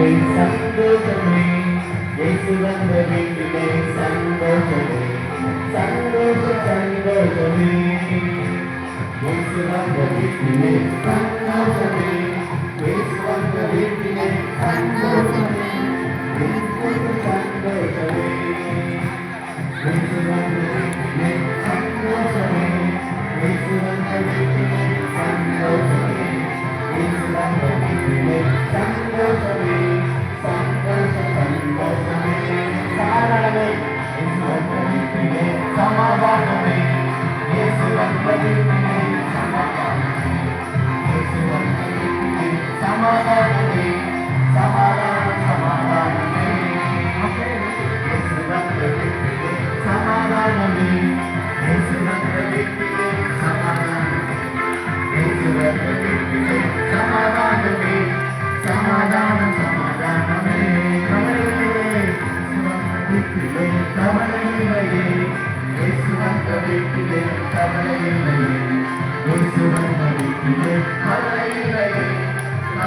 சந்தோஷமே இயேசு வந்த வீட்டிலே சந்தோஷமே சந்தோஷ சந்தோஷமே இயேசு வந்த வீட்டிலே சந்தோஷமே கவலை இல்லை கவலை இல்லை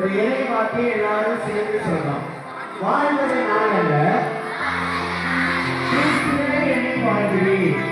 ஒரு இறை வார்த்தை எல்லாரும் சேர்ந்து சொல்லலாம் வாழ்வதை நான் அல்ல. வாழ்கிறேன்